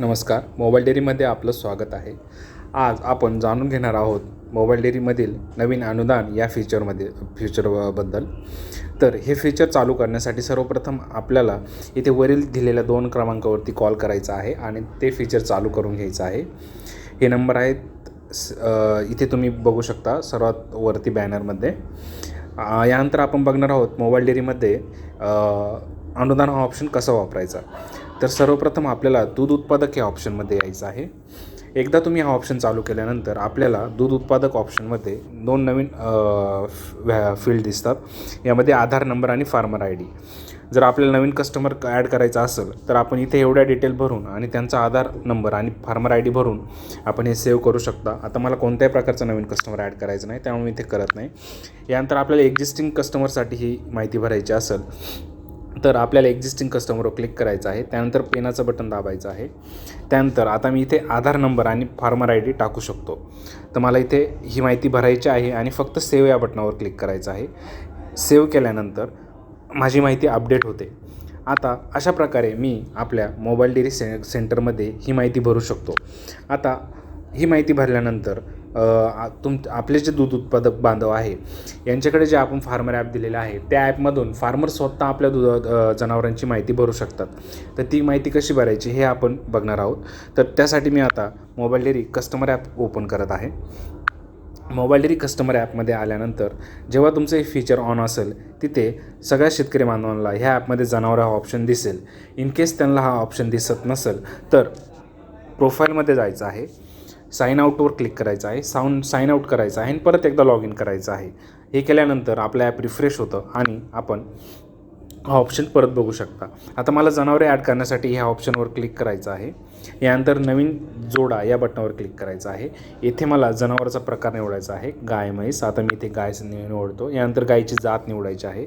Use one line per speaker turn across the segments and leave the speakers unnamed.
नमस्कार. मोबाईल डेअरीमध्ये आपलं स्वागत आहे. आज आपण जाणून घेणार आहोत मोबाईल डेअरीमधील नवीन अनुदान या फीचरमध्ये फीचरबद्दल तर हे फीचर चालू करण्यासाठी सर्वप्रथम आपल्याला इथे वरील दिलेल्या दोन क्रमांकावरती कॉल करायचा आहे आणि ते फीचर चालू करून घ्यायचं आहे. हे नंबर आहेत स- इथे तुम्ही बघू शकता सर्वात वरती बॅनरमध्ये यानंतर आपण बघणार आहोत मोबाईल डेअरीमध्ये अनुदान हा ऑप्शन कसा वापरायचा. तर सर्वप्रथम आपल्याला दूध उत्पादक या ऑप्शनमध्ये यायचं आहे. एकदा तुम्ही हा ऑप्शन चालू केल्यानंतर आपल्याला दूध उत्पादक ऑप्शनमध्ये दोन नवीन फील्ड दिसतात. यामध्ये आधार नंबर आणि फार्मर आय डी जर आपल्याला नवीन कस्टमर ॲड करायचा असेल तर आपण इथे एवढ्या डिटेल भरून आणि त्यांचा आधार नंबर आणि फार्मर आय डी भरून आपण हे सेव्ह करू शकता. आता मला कोणत्याही प्रकारचा नवीन कस्टमर ॲड करायचं नाही त्यामुळे मी ते करत नाही. यानंतर आपल्याला एक्झिस्टिंग कस्टमरसाठी ही माहिती भरायची असेल तर आपल्याला एक्झिस्टिंग कस्टमरवर क्लिक करायचं आहे. त्यानंतर पेनाचं बटन दाबायचं आहे. त्यानंतर आता मी इथे आधार नंबर आणि फार्मर आय डी टाकू शकतो. तर मला इथे ही माहिती भरायची आहे आणि फक्त सेव्ह या बटनावर क्लिक करायचं आहे. सेव्ह केल्यानंतर माझी माहिती अपडेट होते. आता अशा प्रकारे मी आपल्या मोबाईल डेअरी से सेंटरमध्ये ही माहिती भरू शकतो. आता ही माहिती भरल्यानंतर तुम आपले जे दूध उत्पादक बांधव आहे यांच्याकडे जे आपण फार्मर ॲप दिलेलं आहे त्या ॲपमधून फार्मर स्वतः आपल्या दूध जनावरांची माहिती भरू शकतात. तर ती माहिती कशी भरायची हे आपण बघणार आहोत. तर त्यासाठी मी आता mobile dairy customer app open करत आहे. मोबाईल डेअरी कस्टमर ॲपमध्ये आल्यानंतर जेव्हा तुमचं हे फीचर ऑन असेल तिथे सगळ्या शेतकरी बांधवांना ह्या ॲपमध्ये जनावर हा ऑप्शन दिसेल. इन केस त्यांना हा ऑप्शन दिसत नसेल तर प्रोफाईलमध्ये जायचं आहे. साईन आउटवर क्लिक करायचं आहे. साऊंड साईन आउट करायचं आहे आणि परत एकदा लॉग इन करायचं आहे. हे केल्यानंतर आपलं ॲप रिफ्रेश होतं आणि आपण हा ऑप्शन परत बघू शकता. आता मला जनावरे ॲड करण्यासाठी ह्या ऑप्शनवर क्लिक करायचं आहे. यानंतर नवीन जोडा या बटनावर क्लिक करायचं आहे. येथे मला जनावराचा प्रकार निवडायचा आहे. गाय म्हैस. आता मी इथे गाय निवडतो. यानंतर गायची जात निवडायची आहे.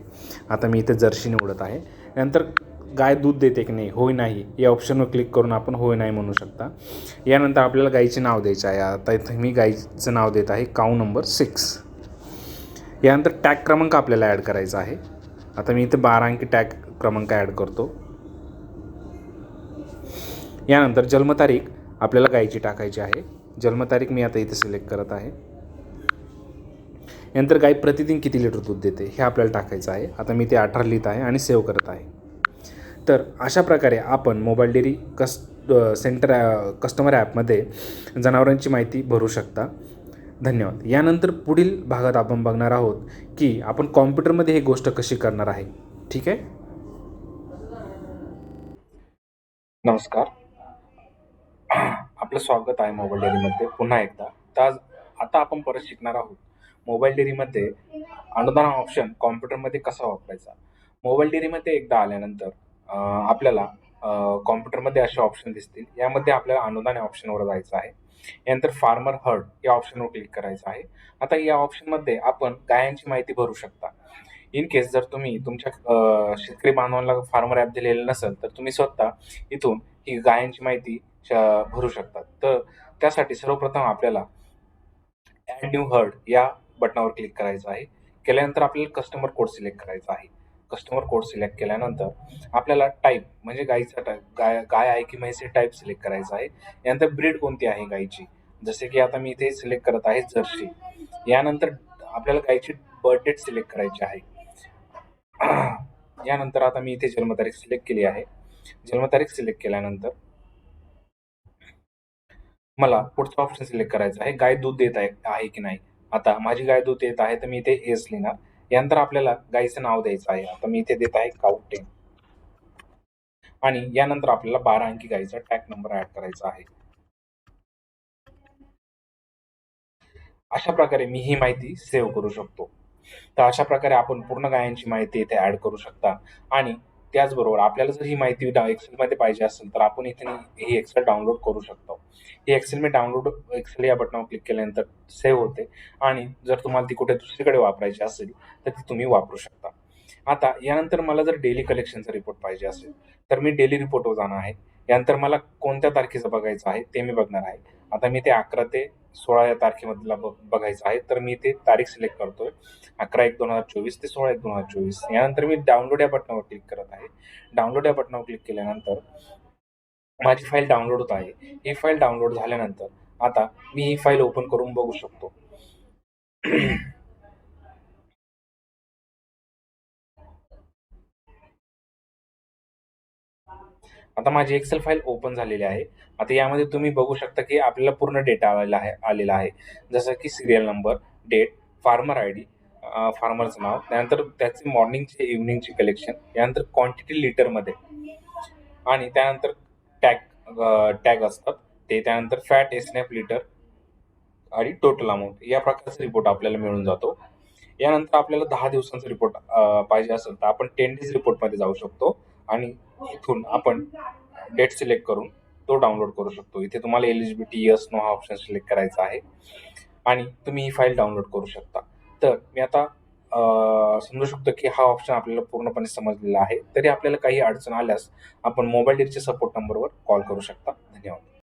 आता मी इथे जर्शी निवडत आहे. यानंतर गाय दूध देते की नाही? होय नाही. या ऑप्शनवर क्लिक करून आपण होय नाही म्हणू शकता. यानंतर आपल्याला गाईचे नाव द्यायचे आहे. आता इथे मी गाईचं नाव देत आहे काऊ नंबर सिक्स. यानंतर टॅग क्रमांक आपल्याला ॲड करायचा आहे. आता मी इथे बारा अंकी टॅग क्रमांक ॲड करतो. यानंतर जन्मतारीख आपल्याला गायची टाकायची आहे. जन्मतारीख मी आता इथे सिलेक्ट करत आहे. यानंतर गाय प्रतिदिन किती लिटर दूध देते हे आपल्याला टाकायचं आहे. आता मी ते अठरा लिहित आहे आणि सेव्ह करत आहे. तर अशा प्रकारे आपण मोबाईल डेअरी कस सेंटर कस्टमर ॲपमध्ये जनावरांची माहिती भरू शकता. धन्यवाद. यानंतर पुढील भागात आपण बघणार आहोत की आपण कॉम्प्युटरमध्ये ही गोष्ट कशी करणार आहे. ठीक आहे? नमस्कार. आपलं स्वागत आहे मोबाईल डेअरीमध्ये पुन्हा एकदा. तर आज आता आपण परत शिकणार आहोत. मोबाईल डेअरीमध्ये अनुदान ऑप्शन कॉम्प्युटरमध्ये कसा वापरायचा? मोबाईल डेअरीमध्ये एकदा आल्यानंतर आपल्याला कॉम्प्युटरमध्ये असे ऑप्शन दिसतील. यामध्ये आपल्याला अनुदान या ऑप्शनवर जायचं आहे. यानंतर फार्मर हर्ड या ऑप्शनवर क्लिक करायचं आहे. आता या ऑप्शनमध्ये आपण गायांची माहिती भरू शकता. इन केस जर तुम्ही तुमच्या शेतकरी बांधवांना फार्मर ॲप दिलेलं नसेल तर तुम्ही स्वतः इथून ही गायांची माहिती भरू शकतात तर त्यासाठी सर्वप्रथम आपल्याला ॲड न्यू हर्ड या बटनावर क्लिक करायचं आहे. केल्यानंतर आपल्याला कस्टमर कोड सिलेक्ट करायचा आहे. कस्टमर कोड सिलेक्ट केल्यानंतर आपल्याला टाईप म्हणजे गायीचा टाईप गाय गाय आहे की म्हैसे टाईप सिलेक्ट करायचा आहे. यानंतर ब्रीड कोणती आहे गायची जसे की आता मी इथे सिलेक्ट करत आहे जर्सी. यानंतर आपल्याला गायची बर्थ डेट सिलेक्ट करायची आहे. यानंतर आता मी इथे जन्मतारीख सिलेक्ट केली आहे. जन्मतारीख सिलेक्ट केल्यानंतर मला पुढचा ऑप्शन सिलेक्ट करायचा आहे. गाय दूध देत आहे आहे की नाही? आता माझी गाय दूध देत आहे तर मी इथे एस लिहिणार. यानंतर आपल्याला गायीचं नाव द्यायचं आहे. आता मी इथे देत आहे काउटेन आणि यानंतर आपल्याला बारा अंकी गायीचा टॅग नंबर ऍड करायचा आहे. अशा प्रकारे मी ही माहिती सेव्ह करू शकतो. तर अशा प्रकारे आपण पूर्ण गायांची माहिती इथे ऍड करू शकता. आणि त्याचबरोबर आपल्याला जर ही माहिती एक्सेलमध्ये पाहिजे असेल तर आपण इथे ही एक्सेल डाउनलोड करू शकतो. ही एक्सेल मी डाउनलोड एक्सेल या बटनावर क्लिक केल्यानंतर सेव्ह होते. आणि जर तुम्हाला ती कुठे दुसरीकडे वापरायची असेल तर ती तुम्ही वापरू शकता. आता यानंतर मला जर डेली कलेक्शनचा रिपोर्ट पाहिजे असेल तर मी डेली रिपोर्टवर जाणार आहे. यानंतर मला कोणत्या तारखेचं बघायचं आहे ते मी बघणार आहे. आता मी ते अकरा ते सोळा या तारखेमधला बघ बघायचं आहे तर मी ते तारीख सिलेक्ट करतोय. अकरा एक दोन हजार चोवीस ते सोळा एक दोन हजार चोवीस. यानंतर मी डाउनलोड या बटनावर क्लिक करत आहे. डाउनलोड या बटनावर क्लिक केल्यानंतर माझी फाईल डाउनलोड होत आहे. ही फाईल डाउनलोड झाल्यानंतर आता मी ही फाईल ओपन करून बघू शकतो. आता माझी एक्सेल फाईल ओपन झालेली आहे. आता यामध्ये तुम्ही बघू शकता की आपल्याला पूर्ण डेटा आलेला आहे आलेला आहे. जसं की serial number date farmer I D फार्मरचं नाव त्यानंतर त्याचे मॉर्निंगचे इव्हनिंगचे कलेक्शन यानंतर क्वांटिटी लिटरमध्ये आणि त्यानंतर टॅग टॅग असतात. ते त्यानंतर फॅट एसनॅप लिटर आणि टोटल अमाऊंट या प्रकारचा रिपोर्ट आपल्याला मिळून जातो. यानंतर आपल्याला दहा दिवसांचा रिपोर्ट पाहिजे असेल तर आपण टेन डेज रिपोर्टमध्ये जाऊ शकतो आणि इथून आपण डेट सिलेक्ट करून तो डाउनलोड करू शकतो. इथे तुम्हाला एलिजिबिलिटी यस नो हा ऑप्शन सिलेक्ट करायचा आहे. आणि तुम्ही ही फाईल डाउनलोड करू शकता. तर मी आता समजू शकतो की हा ऑप्शन आपल्याला पूर्णपणे समजलेला आहे. तरी आपल्याला काही अडचण आल्यास आपण मोबाईल डेटच्या सपोर्ट नंबरवर कॉल करू शकता. धन्यवाद.